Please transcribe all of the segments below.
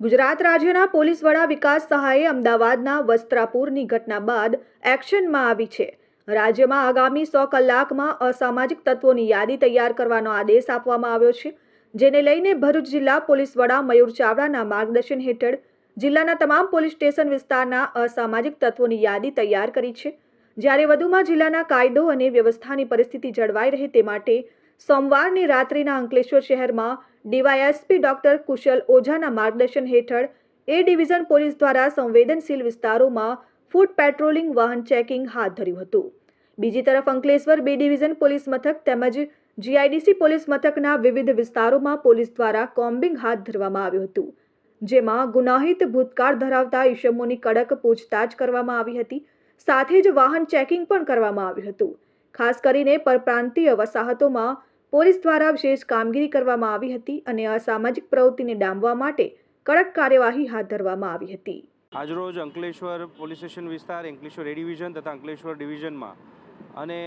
ગુજરાત રાજ્યના પોલીસ વડા વિકાસ સહાયે અમદાવાદના વસ્ત્રાપુરની ઘટના બાદ એક્શનમાં આવી છે. રાજ્યમાં આગામી સો કલાકમાં અસામાજિક તત્વોની યાદી તૈયાર કરવાનો આદેશ આપવામાં આવ્યો છે. જેને લઈને ભરૂચ જિલ્લા પોલીસ વડા મયુર ચાવડાના માર્ગદર્શન હેઠળ જિલ્લાના તમામ પોલીસ સ્ટેશન વિસ્તારના અસામાજિક તત્વોની યાદી તૈયાર કરી છે. જ્યારે વધુમાં જિલ્લાના કાયદો અને વ્યવસ્થાની પરિસ્થિતિ જળવાઈ રહે તે માટે સોમવારની રાત્રિના અંકલેશ્વર શહેરમાં ડીવાયએસપી ડોક્ટર કુશલ ઓઝાના માર્ગદર્શન હેઠળ એ ડિવિઝન પોલીસ દ્વારા સંવેદનશીલ વિસ્તારોમાં ફૂટ પેટ્રોલિંગ, વાહન ચેકિંગ હાથ ધર્યું હતું. બીજી તરફ અંકલેશ્વર બે ડિવિઝન પોલીસ મથક તેમજ જીઆઈડીસી પોલીસ મથકના વિવિધ વિસ્તારોમાં પોલીસ દ્વારા કોમ્બિંગ હાથ ધરવામાં આવ્યું હતું, જેમાં ગુનાહિત ભૂતકાળ ધરાવતા ઈસમોની કડક પૂછતાછ કરવામાં આવી હતી, સાથે જ વાહન ચેકિંગ પણ કરવામાં આવ્યું હતું. ખાસ કરીને પરપ્રાંતીય વસાહતોમાં પોલીસ દ્વારા વિશેષ કામગીરી કરવામાં આવી હતી અને અસામાજિક પ્રવૃત્તિને ડામવા માટે કડક કાર્યવાહી હાથ ધરવામાં આવી હતી. આજરોજ અંકલેશ્વર પોલીસ સ્ટેશન વિસ્તાર, અંકલેશ્વર એ ડિવિઝન તથા અંકલેશ્વર ડિવિઝનમાં અને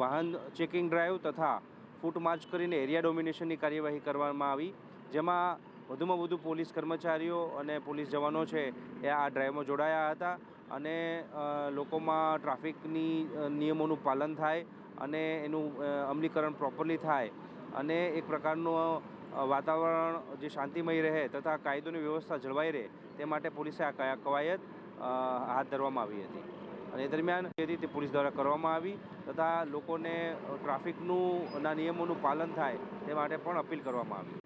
વાહન ચેકિંગ ડ્રાઈવ તથા ફૂટ માર્ચ કરીને એરિયા ડોમિનેશનની કાર્યવાહી કરવામાં આવી, જેમાં વધુમાં વધુ પોલીસ કર્મચારીઓ અને પોલીસ જવાનો છે એ આ ડ્રાઈવમાં જોડાયા હતા અને લોકોમાં ટ્રાફિકની નિયમોનું પાલન થાય અને એનું અમલીકરણ પ્રોપરલી થાય અને એક પ્રકારનું વાતાવરણ જે શાંતિમય રહે તથા કાયદોની વ્યવસ્થા જળવાઈ રહે તે માટે પોલીસે આ કવાયત હાથ ધરવામાં આવી હતી. અને એ દરમિયાન જે રીતે પોલીસ દ્વારા કરવામાં આવી તથા લોકોને ટ્રાફિકનું, ના નિયમોનું પાલન થાય તે માટે પણ અપીલ કરવામાં આવી.